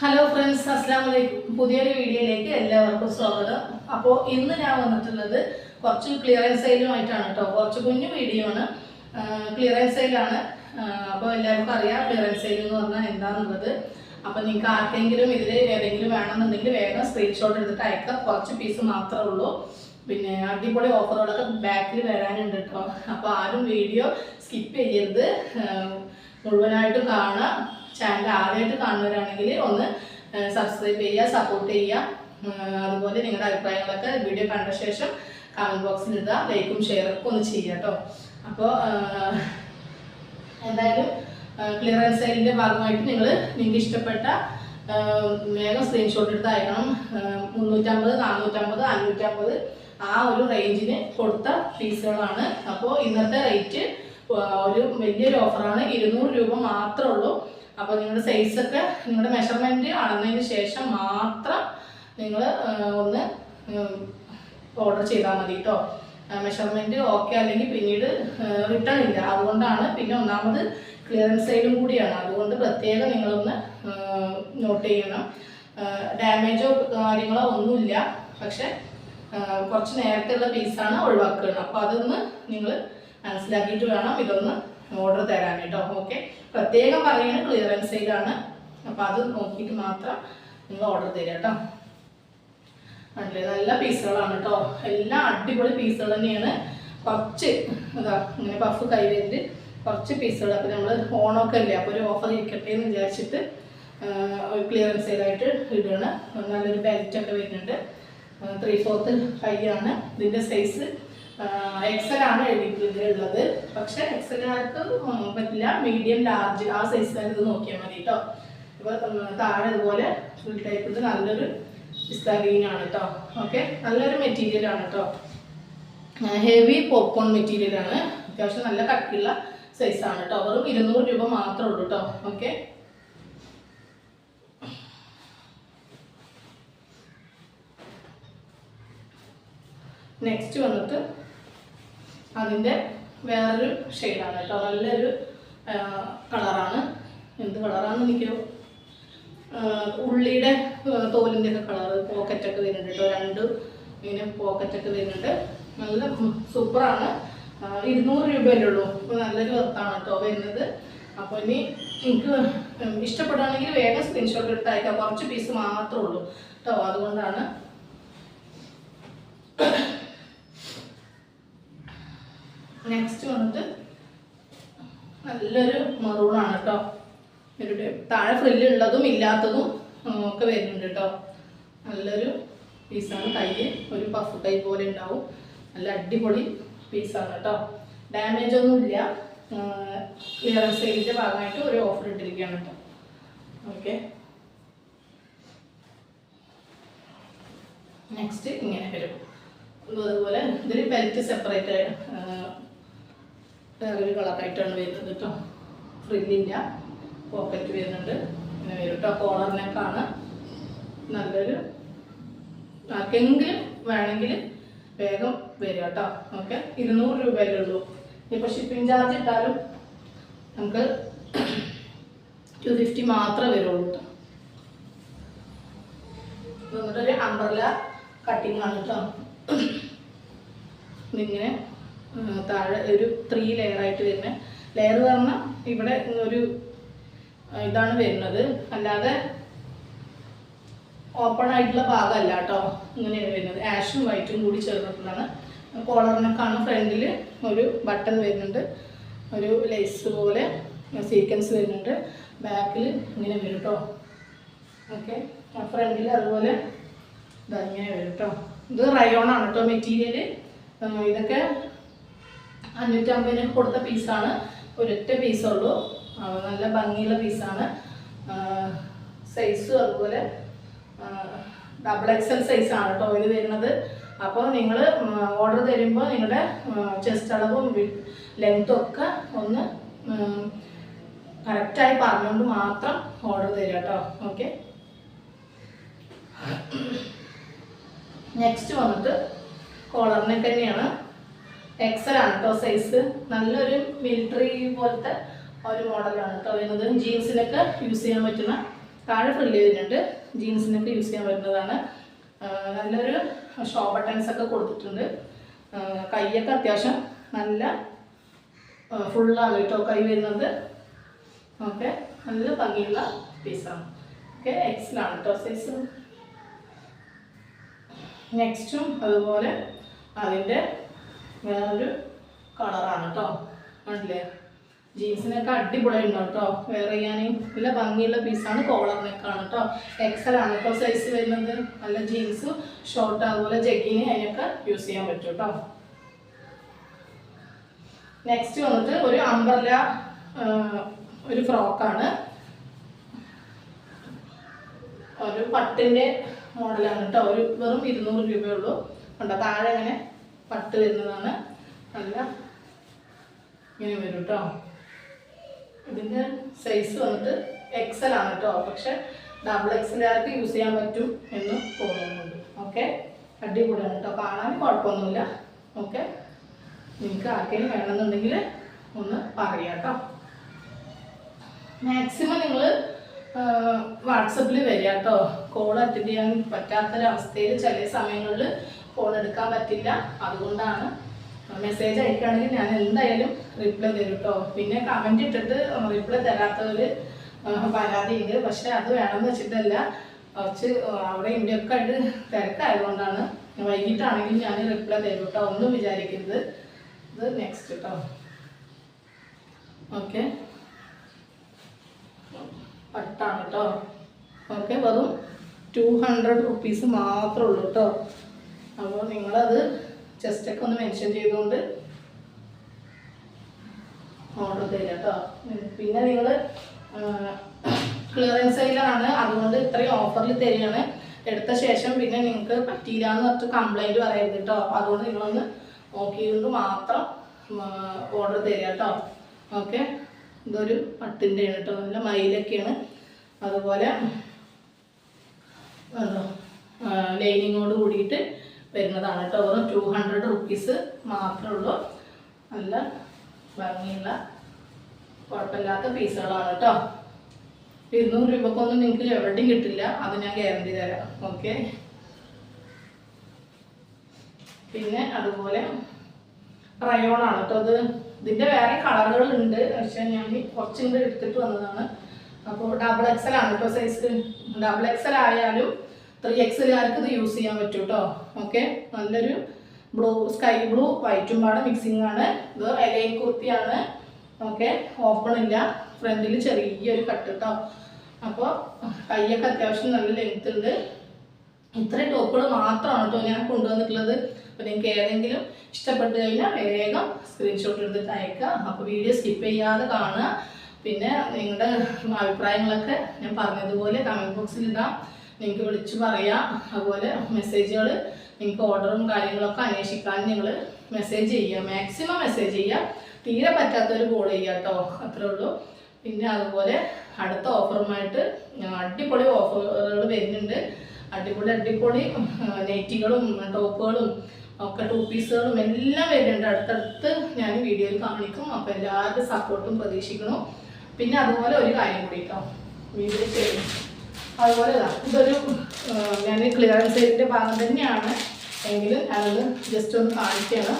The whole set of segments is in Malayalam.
ഹലോ ഫ്രണ്ട്സ് അസ്സാം വലൈക്കും പുതിയൊരു വീഡിയോയിലേക്ക് എല്ലാവർക്കും സ്വാഗതം. അപ്പോൾ ഇന്ന് ഞാൻ വന്നിട്ടുള്ളത് കുറച്ച് ക്ലിയറൻസ് സെയിലുമായിട്ടാണ് കേട്ടോ. കുറച്ച് കുഞ്ഞു വീഡിയോ ആണ്. ക്ലിയറൻസ് സെയിലാണ് അപ്പോൾ എല്ലാവർക്കും അറിയാം ക്ലിയറൻസ് സെയിൽ എന്ന് പറഞ്ഞാൽ എന്താണെന്നുള്ളത് അപ്പോൾ നിങ്ങൾക്ക് ആർക്കെങ്കിലും ഇതിൽ ഏതെങ്കിലും വേണമെന്നുണ്ടെങ്കിൽ വേഗം സ്ക്രീൻഷോട്ട് എടുത്തിട്ട് അയക്കാം. കുറച്ച് പീസ് മാത്രമേ ഉള്ളൂ. പിന്നെ അടിപൊളി ഓഫറുകളൊക്കെ ബാക്കിൽ വരാനുണ്ട് കേട്ടോ. അപ്പോൾ ആരും വീഡിയോ സ്കിപ്പ് ചെയ്യരുത്. മുഴുവനായിട്ട് കാണാം. ചാനൽ ആദ്യമായിട്ട് കാണുന്നവരാണെങ്കിൽ ഒന്ന് സബ്സ്ക്രൈബ് ചെയ്യുക സപ്പോർട്ട് ചെയ്യുക. അതുപോലെ നിങ്ങളുടെ അഭിപ്രായങ്ങളൊക്കെ വീഡിയോ കണ്ട ശേഷം കമന്റ് ബോക്സിൽ ഇടുക ലൈക്കും ഷെയറൊക്കെ ഒന്ന് ചെയ്യുക കേട്ടോ അപ്പോൾ എന്തായാലും ക്ലിയറൻസ് സെയിലിന്റെ ഭാഗമായിട്ട് നിങ്ങൾ നിങ്ങൾക്ക് ഇഷ്ടപ്പെട്ട വേഗം സ്ക്രീൻഷോട്ട് എടുത്ത് അയക്കണം. മുന്നൂറ്റമ്പത് നാനൂറ്റമ്പത് അഞ്ഞൂറ്റമ്പത് ആ ഒരു റേഞ്ചിന് കൊടുത്ത പീസുകളാണ്. അപ്പോൾ ഇന്നത്തെ റേറ്റ് ഒരു വലിയൊരു ഓഫറാണ് ഇരുന്നൂറ് രൂപ മാത്രമേ ഉള്ളൂ. അപ്പോൾ നിങ്ങളുടെ സൈസൊക്കെ നിങ്ങളുടെ മെഷർമെന്റ് അളന്നതിന് ശേഷം മാത്രം നിങ്ങൾ ഒന്ന് ഓർഡർ ചെയ്താൽ മതി കേട്ടോ മെഷർമെന്റ് ഓക്കെ അല്ലെങ്കിൽ പിന്നീട് റിട്ടേൺ ഇല്ല. അതുകൊണ്ടാണ് പിന്നെ ഒന്നാമത് ക്ലിയറൻസ് സൈഡും കൂടിയാണ്. അതുകൊണ്ട് പ്രത്യേകം നിങ്ങളൊന്ന് നോട്ട് ചെയ്യണം. ഡാമേജോ കാര്യങ്ങളോ ഒന്നുമില്ല. പക്ഷെ കുറച്ച് നേരത്തെയുള്ള പീസാണ് ഒഴിവാക്കുന്നത്. അപ്പോൾ അതൊന്ന് നിങ്ങൾ മനസ്സിലാക്കിയിട്ട് വേണം ഇതൊന്ന് ഓർഡർ തരാൻ കേട്ടോ ഓക്കെ? പ്രത്യേകം പറയുന്നത് ക്ലിയറൻസ് ആണ്. അപ്പോൾ അത് നോക്കിയിട്ട് മാത്രം നിങ്ങൾ ഓർഡർ തരിക കേട്ടോ. അല്ലേ നല്ല പീസുകളാണ് കേട്ടോ. എല്ലാം അടിപൊളി പീസുകൾ തന്നെയാണ്. കുറച്ച് എന്താ ഇങ്ങനെ പഫ് കൈവരിൽ കുറച്ച് പീസുകൾ. അപ്പോൾ നമ്മൾ ഓണമൊക്കെ അല്ലേ? അപ്പോൾ ഒരു ഓഫർ ഇരിക്കട്ടെ എന്ന് വിചാരിച്ചിട്ട് ക്ലിയറൻസ് സെയിലായിട്ട് ഇടുകയാണ്. നല്ലൊരു ബെൽറ്റ് ഒക്കെ വരുന്നുണ്ട്. ത്രീ ഫോർത്ത് ഹൈ ആണ്. ഇതിന്റെ സൈസ് എക്സൽ ആണ് എഴുതിയിട്ടുള്ളത് പക്ഷെ എക്സലുകാർക്ക് പറ്റില്ല. മീഡിയം ലാർജ് ആ സൈസുകാർ ഇത് നോക്കിയാൽ മതി കേട്ടോ ഇപ്പോൾ താഴെ ഇതുപോലെ ഫുൾ ടൈപ്പ് ഇത് നല്ലൊരു പിസ്ത ആണ് കേട്ടോ ഓക്കെ നല്ലൊരു മെറ്റീരിയൽ ആണ് കേട്ടോ ഹെവി പോപ്കോൺ മെറ്റീരിയൽ ആണ്. അത്യാവശ്യം നല്ല കട്ടിയുള്ള സൈസാണ് കേട്ടോ വെറും ഇരുന്നൂറ് രൂപ മാത്രമേ ഉള്ളൂ കേട്ടോ ഓക്കെ നെക്സ്റ്റ് വന്നിട്ട് അതിന്റെ വേറൊരു ഷെയ്ഡാണ് കേട്ടോ. നല്ലൊരു കളറാണ്. എന്ത് കളറാണെന്ന് എനിക്ക് ഉള്ളിയുടെ തോലിന്റെ ഒക്കെ കളറ് പോക്കറ്റൊക്കെ വരുന്നുണ്ട് കേട്ടോ. രണ്ട് ഇങ്ങനെ പോക്കറ്റൊക്കെ വരുന്നുണ്ട്. നല്ല സൂപ്പറാണ്. ഇരുന്നൂറ് രൂപയല്ലേ ഉള്ളൂ. അപ്പോൾ നല്ലൊരു വർത്താണ് കേട്ടോ വരുന്നത്. അപ്പോൾ ഇനി എനിക്ക് ഇഷ്ടപ്പെടുകയാണെങ്കിൽ വേഗം സ്ക്രീൻഷോട്ട് എടുത്ത് കുറച്ച് പീസ് മാത്രമേ ഉള്ളൂ കേട്ടോ. അതുകൊണ്ടാണ് നെക്സ്റ്റ് വന്നിട്ട് നല്ലൊരു മറൂണാണ് കേട്ടോ ഒരു താഴെ ഫ്രില്ല് ഉള്ളതും ഇല്ലാത്തതും ഒക്കെ വരുന്നുണ്ട് കേട്ടോ നല്ലൊരു പീസാണ് കൈ ഒരു പഫ് കൈ പോലെ ഉണ്ടാവും. നല്ല അടിപൊളി പീസാണ് കേട്ടോ ഡാമേജ് ഒന്നും ഇല്ല. ക്ലിയറൻസ് സെയിലിന്റെ ഭാഗമായിട്ട് ഒരു ഓഫർ ഇട്ടിരിക്കുകയാണ് കേട്ടോ ഓക്കെ നെക്സ്റ്റ് ഇങ്ങനെ വരും. അതുപോലെ ഇതിൽ ബെൽറ്റ് സെപ്പറേറ്റ് വേറൊരു കളറായിട്ടാണ് വരുന്നത് കേട്ടോ ഫ്രില്ലില്ല പോക്കറ്റ് വരുന്നുണ്ട്. ഇങ്ങനെ വരും കേട്ടോ കോളറിനൊക്കെയാണ് നല്ലൊരു ആർക്കെങ്കിലും വേണമെങ്കിൽ വേഗം വരിക കേട്ടോ ഓക്കെ ഇരുന്നൂറ് രൂപയല്ലേ ഉള്ളൂ. ഇപ്പോൾ ഷിപ്പിംഗ് ചാർജ് ഇട്ടാലും നമുക്ക് ടു ഫിഫ്റ്റി മാത്രമേ വരുള്ളൂ കേട്ടോ ഇത് വന്നിട്ടൊരു അംബ്രല കട്ടിങ് ആണ് കേട്ടോ ഇതിങ്ങനെ താഴെ ഒരു ത്രീ ലെയർ ആയിട്ട് വരുന്ന. ലെയർ പറഞ്ഞാൽ ഇവിടെ ഒരു ഇതാണ് വരുന്നത്. അല്ലാതെ ഓപ്പൺ ആയിട്ടുള്ള ഭാഗമല്ല കേട്ടോ. ഇങ്ങനെയാണ് വരുന്നത്. ആഷും വൈറ്റും കൂടി ചേർന്നിട്ടുള്ളതാണ്. കോളറിനൊക്കെയാണ് ഫ്രണ്ടിൽ ഒരു ബട്ടൺ വരുന്നുണ്ട്. ഒരു ലേസ് പോലെ സീക്വൻസ് വരുന്നുണ്ട്. ബാക്കിൽ ഇങ്ങനെ വരും കേട്ടോ. ഓക്കെ ഫ്രണ്ടിൽ അതുപോലെ ഇതാ ഇങ്ങനെ വരും കേട്ടോ. ഇത് റയോൺ ആണ് കേട്ടോ മെറ്റീരിയൽ ഇതൊക്കെ അഞ്ഞൂറ്റമ്പതിന് കൊടുത്ത പീസാണ്. ഒരൊറ്റ പീസുള്ളൂ. നല്ല ഭംഗിയുള്ള പീസാണ്. സൈസും അതുപോലെ ഡബിൾ എക്സൽ സൈസാണ് കേട്ടോ ഇത് വരുന്നത്. അപ്പോൾ നിങ്ങൾ ഓർഡർ തരുമ്പോൾ നിങ്ങളുടെ ചെസ്റ്റ് അളവും ലെങ്ത്തും ഒക്കെ ഒന്ന് കറക്റ്റായി പറഞ്ഞുകൊണ്ട് മാത്രം ഓർഡർ തരിക കേട്ടോ ഓക്കെ നെക്സ്റ്റ് വന്നിട്ട് കോളറിനെ തന്നെയാണ് എക്സൽ ആണ്. കേട്ടോ സൈസ് നല്ലൊരു മിലിറ്ററി പോലത്തെ ഒരു മോഡലാണ് കേട്ടോ. വരുന്നത് ജീൻസിനൊക്കെ യൂസ് ചെയ്യാൻ പറ്റുന്ന താഴെ ഫ്രില്ല് ചെയ്തിട്ടുണ്ട്. ജീൻസിനൊക്കെ യൂസ് ചെയ്യാൻ പറ്റുന്നതാണ്. നല്ലൊരു ഷോ ബട്ടൺസ് ഒക്കെ കൊടുത്തിട്ടുണ്ട്. കൈയൊക്കെ അത്യാവശ്യം നല്ല ഫുള്ളാണ് കേട്ടോ കൈ വരുന്നത്. ഓക്കെ നല്ല ഭംഗിയുള്ള പീസാണ് ഓക്കെ എക്സലാണ് കേട്ടോ സൈസ് നെക്സ്റ്റും അതുപോലെ അതിന്റെ വേറൊരു കളറാണ് കേട്ടോ കണ്ടില്ലേ? ജീൻസിനൊക്കെ അടിപൊളി ഉണ്ടോ കേട്ടോ വെയർ ചെയ്യാൻ നല്ല ഭംഗിയുള്ള പീസാണ് കോളർ കേട്ടോ എക്സൽ ആണ് കേട്ടോ സൈസ് വരുന്നത്. നല്ല ജീൻസ് ഷോർട്ട് അതുപോലെ ജഗ്ഗിന് അതിനൊക്കെ യൂസ് ചെയ്യാൻ പറ്റും കേട്ടോ നെക്സ്റ്റ് വന്നിട്ട് ഒരു അംബ്രല ഒരു ഫ്രോക്കാണ് ഒരു പട്ടിന്റെ മോഡലാണ് കേട്ടോ ഒരു വെറും ഇരുന്നൂറ് രൂപയുള്ളൂ ഉണ്ടോ താഴെ ഇങ്ങനെ പട്ട് വരുന്നതാണ്. നല്ല ഇങ്ങനെ വരും കേട്ടോ ഇതിന്റെ സൈസ് വന്നിട്ട് എക്സൽ ആണ് കേട്ടോ പക്ഷെ ഡബിൾ എക്സലുകാർക്ക് യൂസ് ചെയ്യാൻ പറ്റും എന്ന് തോന്നുന്നുണ്ട്. ഓക്കെ അടിപൊളിയാണ് കേട്ടോ കാണാൻ കുഴപ്പമൊന്നുമില്ല. ഓക്കെ നിങ്ങൾക്ക് ആർക്കെങ്കിലും വേണമെന്നുണ്ടെങ്കിൽ ഒന്ന് പറയാം കേട്ടോ മാക്സിമം നിങ്ങൾ വാട്സപ്പിൽ വരിക കേട്ടോ കോൾ അറ്റൻഡ് ചെയ്യാൻ പറ്റാത്തൊരവസ്ഥയിൽ ചില സമയങ്ങളിൽ ഫോൺ എടുക്കാൻ പറ്റില്ല. അതുകൊണ്ടാണ് മെസ്സേജ് അയക്കുകയാണെങ്കിൽ ഞാൻ എന്തായാലും റിപ്ലൈ തരും കേട്ടോ പിന്നെ കമന്റ് ഇട്ടിട്ട് റിപ്ലൈ തരാത്തവർ പരാതിയുണ്ട് പക്ഷേ അത് വേണമെന്ന് വെച്ചിട്ടല്ല. കുറച്ച് അവിടെ ഇവിടെയൊക്കെ ആയിട്ട് തിരക്കായതുകൊണ്ടാണ്. വൈകിട്ടാണെങ്കിൽ ഞാൻ റിപ്ലൈ തരും കേട്ടോ ഒന്നും വിചാരിക്കരുത്. ഇത് നെക്സ്റ്റ് കേട്ടോ ഓക്കെ പട്ടാണ് കേട്ടോ ഓക്കെ വെറും ടു ഹൺഡ്രഡ് റുപ്പീസ് മാത്രമേ ഉള്ളൂ കേട്ടോ അപ്പോൾ നിങ്ങളത് ജസ്റ്റൊക്കെ ഒന്ന് മെൻഷൻ ചെയ്തുകൊണ്ട് ഓർഡർ തരിക കേട്ടോ പിന്നെ നിങ്ങൾ ക്ലിയറൻസ് സെയിലാണ് അതുകൊണ്ട് ഇത്രയും ഓഫറിൽ തരികയാണ്. എടുത്ത ശേഷം പിന്നെ നിങ്ങൾക്ക് പറ്റിയില്ല എന്ന് പറഞ്ഞിട്ട് കംപ്ലൈന്റ് പറയരുത് കേട്ടോ അതുകൊണ്ട് നിങ്ങളൊന്ന് നോക്കിയതുകൊണ്ട് മാത്രം ഓർഡർ തരിക കേട്ടോ ഓക്കെ ഇതൊരു പട്ടിന്റെ ആണ് കേട്ടോ നല്ല മയിലൊക്കെയാണ് അതുപോലെ ലൈനിങ്ങോട് കൂടിയിട്ട് വരുന്നതാണ് കേട്ടോ. വെറും ടു ഹൺഡ്രഡ് റുപ്പീസ് മാത്രമേ ഉള്ളൂ. നല്ല ഭംഗിയുള്ള കുഴപ്പമില്ലാത്ത പീസുകളാണ് കേട്ടോ. ഇരുന്നൂറ് രൂപക്കൊന്നും നിങ്ങൾക്ക് എവിടെയും കിട്ടില്ല. അത് ഞാൻ ഗ്യാരണ്ടി തരാം. ഓക്കെ പിന്നെ അതുപോലെ റയോൺ ആണ് കേട്ടോ അത് ഇതിന്റെ വേറെ കളറുകളുണ്ട് പക്ഷെ ഞാൻ കുറച്ചും കൂടെ എടുത്തിട്ട് വന്നതാണ്. അപ്പോൾ ഡബിൾ എക്സൽ ആണ് കേട്ടോ സൈസ് ഡബിൾ എക്സൽ ആയാലും ത്രീ എക്സലുകാർക്ക് ഇത് യൂസ് ചെയ്യാൻ പറ്റും കേട്ടോ ഓക്കെ നല്ലൊരു ബ്ലൂ സ്കൈ ബ്ലൂ വൈറ്റും പാടെ മിക്സിംഗ് ആണ്. ഇത് എലൈൻ കുർത്തിയാണ് ഓക്കെ ഓപ്പൺ ഇല്ല. ഫ്രണ്ടിൽ ചെറിയൊരു കട്ട് കേട്ടോ അപ്പോൾ കൈയൊക്കെ അത്യാവശ്യം നല്ല ലെങ്ത് ഉണ്ട്. ഇത്രയും ടോപ്പുകൾ മാത്രമാണ് കേട്ടോ ഞാൻ കൊണ്ടുവന്നിട്ടുള്ളത്. അപ്പോൾ നിങ്ങൾക്ക് ഏതെങ്കിലും ഇഷ്ടപ്പെട്ട് കഴിഞ്ഞാൽ വേഗം സ്ക്രീൻഷോട്ട് എടുത്തിട്ട് അയക്കുക. അപ്പോൾ വീഡിയോ സ്കിപ്പ് ചെയ്യാതെ കാണുക. പിന്നെ നിങ്ങളുടെ അഭിപ്രായങ്ങളൊക്കെ ഞാൻ പറഞ്ഞതുപോലെ കമന്റ് ബോക്സിൽ ഇടാം. നിങ്ങൾക്ക് വിളിച്ചു പറയാം. അതുപോലെ മെസ്സേജുകൾ നിങ്ങൾക്ക് ഓർഡറും കാര്യങ്ങളൊക്കെ അന്വേഷിക്കാൻ നിങ്ങൾ മെസ്സേജ് ചെയ്യുക. മാക്സിമം മെസ്സേജ് ചെയ്യുക. തീരെ പറ്റാത്തൊരു കോൾ ചെയ്യുക കേട്ടോ. അത്രേ ഉള്ളൂ. പിന്നെ അതുപോലെ അടുത്ത ഓഫറുമായിട്ട് അടിപൊളി ഓഫറുകൾ വരുന്നുണ്ട്. അടിപൊളി അടിപൊളി നെറ്റികളും ടോപ്പുകളും ഒക്കെ ടൂ പീസുകളും എല്ലാം വരുന്നുണ്ട്. അടുത്തടുത്ത് ഞാൻ വീഡിയോയിൽ കാണിക്കും. അപ്പോൾ എല്ലാവരുടെ സപ്പോർട്ടും പ്രതീക്ഷിക്കണം പിന്നെ അതുപോലെ ഒരു കാര്യം കൂടി കേട്ടോ. വീഡിയോ ചെയ്യും. അതുപോലെ ഇതാ, ഇതൊരു ഞാൻ ക്ലിയറൻസ് സൈഡിന്റെ ഭാഗം തന്നെയാണ്. എങ്കിലും ഞാനത് ജസ്റ്റ് ഒന്ന് കാണിക്കുകയാണ്.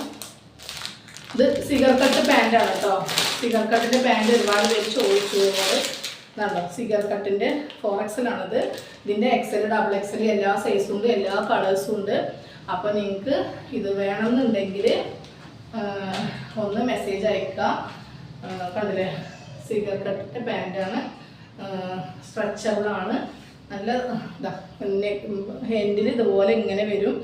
ഇത് സിഗർ കട്ട് പാന്റാണ് കേട്ടോ സിഗർ കട്ടിന്റെ പാന്റ് ഒരുപാട് പേര് ചോദിച്ചു കഴിഞ്ഞാൽ ഇതാണോ സിഗർ കട്ടിന്റെ ഫോർ എക്സലാണിത് ഇതിന്റെ എക്സൽ ഡബിൾ എക്സൽ എല്ലാ സൈസും ഉണ്ട് എല്ലാ കളേഴ്സും ഉണ്ട്. അപ്പോൾ നിങ്ങൾക്ക് ഇത് വേണമെന്നുണ്ടെങ്കിൽ ഒന്ന് മെസ്സേജ് അയക്കുക. കണ്ടില്ലേ? സിഗർ കട്ടിന്റെ പാന്റാണ് സ്ട്രെച്ചബിളാണ് നല്ല ഇതാ ഹാൻഡിൽ ഇതുപോലെ ഇങ്ങനെ വരും.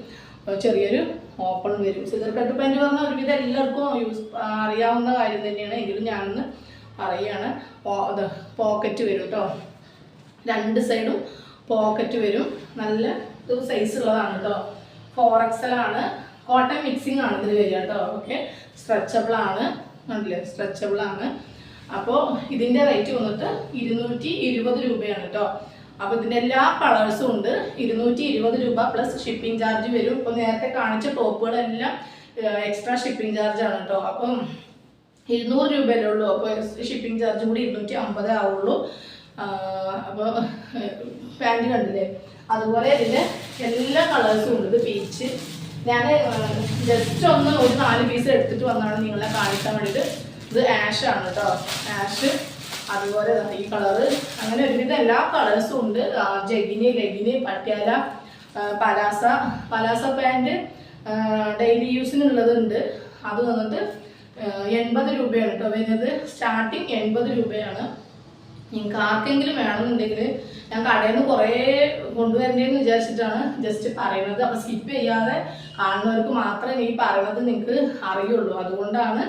ചെറിയൊരു ഓപ്പൺ വരും. സിഗർ കട്ട് പാന്റ് പറഞ്ഞാൽ ഒരുവിധം എല്ലാവർക്കും യൂസ് അറിയാവുന്ന കാര്യം തന്നെയാണ്. എങ്കിലും ഞാനൊന്ന് പറയുകയാണ് പോക്കറ്റ് വരും കേട്ടോ രണ്ട് സൈഡും പോക്കറ്റ് വരും. നല്ല സൈസ് ഉള്ളതാണ് കേട്ടോ ഫോർ എക്സൽ ആണ്. കോട്ടൺ മിക്സിംഗ് ആണ് ഇതിൽ വരിക കേട്ടോ ഓക്കെ കണ്ടില്ലേ? സ്ട്രെച്ചബിൾ ആണ്. അപ്പോൾ ഇതിന്റെ റേറ്റ് വന്നിട്ട് ഇരുന്നൂറ്റി ഇരുപത് രൂപയാണ് കേട്ടോ അപ്പോൾ ഇതിന്റെ എല്ലാ കളേഴ്സും ഉണ്ട്. ഇരുന്നൂറ്റി ഇരുപത് രൂപ പ്ലസ് ഷിപ്പിംഗ് ചാർജ് വരും. ഇപ്പോൾ നേരത്തെ കാണിച്ച ടോപ്പുകളെല്ലാം എക്സ്ട്രാ ഷിപ്പിംഗ് ചാർജ് ആണ് കേട്ടോ അപ്പം ഇരുന്നൂറ് രൂപയല്ലേ ഉള്ളൂ. അപ്പോൾ ഷിപ്പിംഗ് ചാർജ് കൂടി ഇരുന്നൂറ്റി അമ്പത് ആവുള്ളൂ അപ്പോൾ പാന്റ് കണ്ടില്ലേ? അതുപോലെ ഇതിന്റെ എല്ലാ കളേഴ്സും ഉണ്ട്. ഇത് പീച്ച് ഞാൻ ജസ്റ്റ് ഒന്ന് ഒരു നാല് പീസ് എടുത്തിട്ട് വന്നാണ് നിങ്ങളെ കാണിക്കാൻ വേണ്ടിയിട്ട്. ഇത് ആഷ് ആണ് കേട്ടോ ആഷ് അതുപോലെ ഈ കളറ് അങ്ങനെ ഒരുവിധം എല്ലാ കളേഴ്സും ഉണ്ട്. ജഗിന് ലെഗിനി Patiala palazzo. Palazzo pant daily യൂസിനുള്ളതുണ്ട് അത് വന്നിട്ട് എൺപത് രൂപയാണ് കേട്ടോ വരുന്നത്. സ്റ്റാർട്ടിങ് എൺപത് രൂപയാണ്. നിങ്ങൾക്ക് ആർക്കെങ്കിലും വേണമെന്നുണ്ടെങ്കിൽ ഞാൻ കടയിൽ നിന്ന് കുറേ കൊണ്ടുവരേണ്ടതെന്ന് വിചാരിച്ചിട്ടാണ് ജസ്റ്റ് പറയുന്നത്. അപ്പോൾ സ്കിപ്പ് ചെയ്യാതെ കാണുന്നവർക്ക് മാത്രമേ ഈ പറയുന്നത് നിങ്ങൾക്ക് അറിയുള്ളൂ. അതുകൊണ്ടാണ്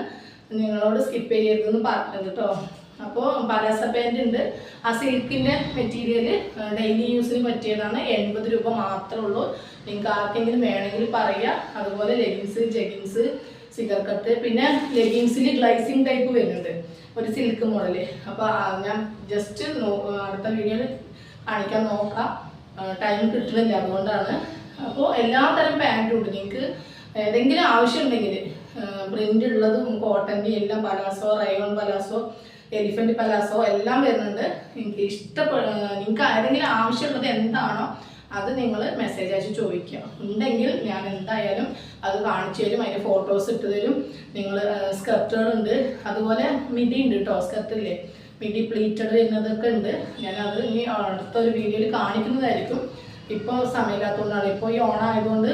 നിങ്ങളോട് സ്കിപ്പ് ചെയ്യരുതെന്ന് പറഞ്ഞത് കേട്ടോ അപ്പോൾ പലാസ പാന്റ് ഉണ്ട്. ആ സിൽക്കിന്റെ മെറ്റീരിയൽ ഡെയിലി യൂസിന് പറ്റിയതാണ്. എൺപത് രൂപ മാത്രമേ ഉള്ളൂ. നിങ്ങൾക്ക് ആർക്കെങ്കിലും വേണമെങ്കിൽ പറയുക അതുപോലെ ലെഗിൻസ് ജെഗിൻസ് സിഗർ പിന്നെ ലെഗിങ്സിൽ ഗ്ലൈസിങ് ടൈപ്പ് വരുന്നുണ്ട്. ഒരു സിൽക്ക് മോഡൽ അപ്പോൾ ഞാൻ ജസ്റ്റ് അടുത്ത വീഡിയോയിൽ കാണിക്കാൻ നോക്കാം. ടൈം കിട്ടുന്നില്ല അതുകൊണ്ടാണ്. അപ്പോൾ എല്ലാ തരം പാന്റും ഉണ്ട്. നിങ്ങൾക്ക് ഏതെങ്കിലും ആവശ്യമുണ്ടെങ്കിൽ പ്രിന്റ് ഉള്ളതും കോട്ടന്റെ എല്ലാം palazzo rayon palazzo elephant palazzo എല്ലാം വരുന്നുണ്ട്. എനിക്ക് ഇഷ്ടപ്പെ നിങ്ങൾക്ക് ആരെങ്കിലും ആവശ്യമുള്ളത് എന്താണോ അത് നിങ്ങൾ മെസ്സേജ് അയച്ച് ചോദിക്കുക. ഉണ്ടെങ്കിൽ ഞാൻ എന്തായാലും അത് കാണിച്ചു തരും. അതിന്റെ ഫോട്ടോസ് ഇട്ട് തരും. നിങ്ങൾ സ്കർട്ടുകളുണ്ട് അതുപോലെ മിഡി ഉണ്ട് കേട്ടോ സ്കർട്ടില്ലേ മിഡി പ്ലീറ്റഡ് എന്നതൊക്കെ ഉണ്ട്. ഞാനത് ഇനി അടുത്തൊരു വീഡിയോയിൽ കാണിക്കുന്നതായിരിക്കും. ഇപ്പോൾ സമയമില്ലാത്തതുകൊണ്ടാണ്. ഇപ്പോൾ ഈ ഓണായതുകൊണ്ട്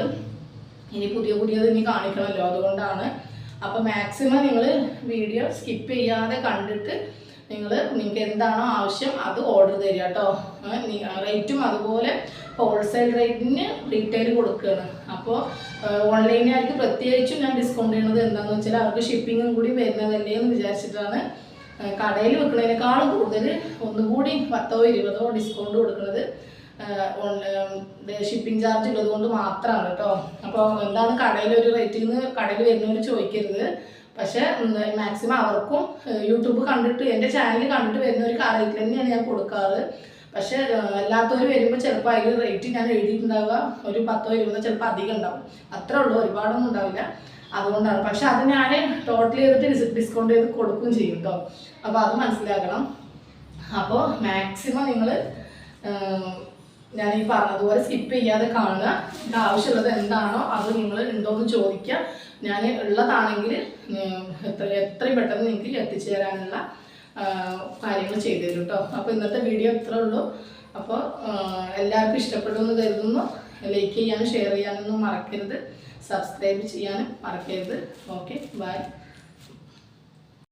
ഇനി പുതിയ പുതിയത് ഇനി കാണിക്കണമല്ലോ. അതുകൊണ്ടാണ് അപ്പോൾ മാക്സിമം നിങ്ങൾ വീഡിയോ സ്കിപ്പ് ചെയ്യാതെ കണ്ടിട്ട് നിങ്ങൾ നിങ്ങൾക്ക് എന്താണോ ആവശ്യം അത് ഓർഡർ തരിക കേട്ടോ. റേറ്റും അതുപോലെ ഹോൾസെയിൽ റേറ്റിന് റീറ്റെയിൽ കൊടുക്കുകയാണ് അപ്പോൾ ഓൺലൈനായിട്ട് പ്രത്യേകിച്ചും ഞാൻ ഡിസ്കൗണ്ട് ചെയ്യുന്നത് എന്താണെന്ന് വെച്ചാൽ അവർക്ക് ഷിപ്പിങ്ങും കൂടി വരുന്നതല്ലേ എന്ന് വിചാരിച്ചിട്ടാണ്. കടയിൽ വെക്കുന്നതിനേക്കാളും കൂടുതൽ ഒന്നുകൂടി പത്തോ ഇരുപതോ ഡിസ്കൗണ്ട് കൊടുക്കുന്നത്. ഷിപ്പിംഗ് ചാർജ് ഉള്ളത് കൊണ്ട് മാത്രമാണ് കേട്ടോ അപ്പോൾ എന്താണ് കടയിൽ ഒരു റേറ്റിൽ നിന്ന് കടയിൽ വരുന്നവർ ചോദിക്കരുത്. പക്ഷേ മാക്സിമം അവർക്കും യൂട്യൂബ് കണ്ടിട്ട് എന്റെ ചാനൽ കണ്ടിട്ട് വരുന്നവർക്ക് ആ റേറ്റിൽ തന്നെയാണ് ഞാൻ കൊടുക്കാറ്. പക്ഷേ അല്ലാത്തവർ വരുമ്പോൾ ചിലപ്പോൾ അതിൽ റേറ്റ് ഞാൻ എഴുതിയിട്ടുണ്ടാവുക. ഒരു പത്തോ ഇരുപതോ ചിലപ്പോൾ അധികം ഉണ്ടാവും. അത്രേ ഉള്ളൂ ഒരുപാടൊന്നും ഉണ്ടാവില്ല. അതുകൊണ്ടാണ്. പക്ഷെ അത് ഞാൻ ടോട്ടൽ ചെയ്തിട്ട് ഡിസ്കൗണ്ട് ചെയ്ത് കൊടുക്കുകയും ചെയ്യും കേട്ടോ അപ്പോൾ അത് മനസ്സിലാക്കണം. അപ്പോൾ മാക്സിമം നിങ്ങൾ ഞാൻ ഈ പറഞ്ഞതുപോലെ സ്കിപ്പ് ചെയ്യാതെ കാണുക. ആവശ്യമുള്ളത് എന്താണോ അത് നിങ്ങൾ ഉണ്ടോ എന്ന് ചോദിക്കുക. ഞാൻ ഉള്ളതാണെങ്കിൽ എത്ര എത്രയും പെട്ടെന്ന് നിങ്ങൾക്ക് എത്തിച്ചു തരാനുള്ള കാര്യങ്ങൾ ചെയ്തു തരും കേട്ടോ അപ്പോൾ ഇന്നത്തെ വീഡിയോ ഇത്രേ ഉള്ളൂ. അപ്പോൾ എല്ലാവർക്കും ഇഷ്ടപ്പെടുമെന്ന് കരുതുന്നു. ലൈക്ക് ചെയ്യാനും ഷെയർ ചെയ്യാനൊന്നും മറക്കരുത്. സബ്സ്ക്രൈബ് ചെയ്യാനും മറക്കരുത്. Okay bye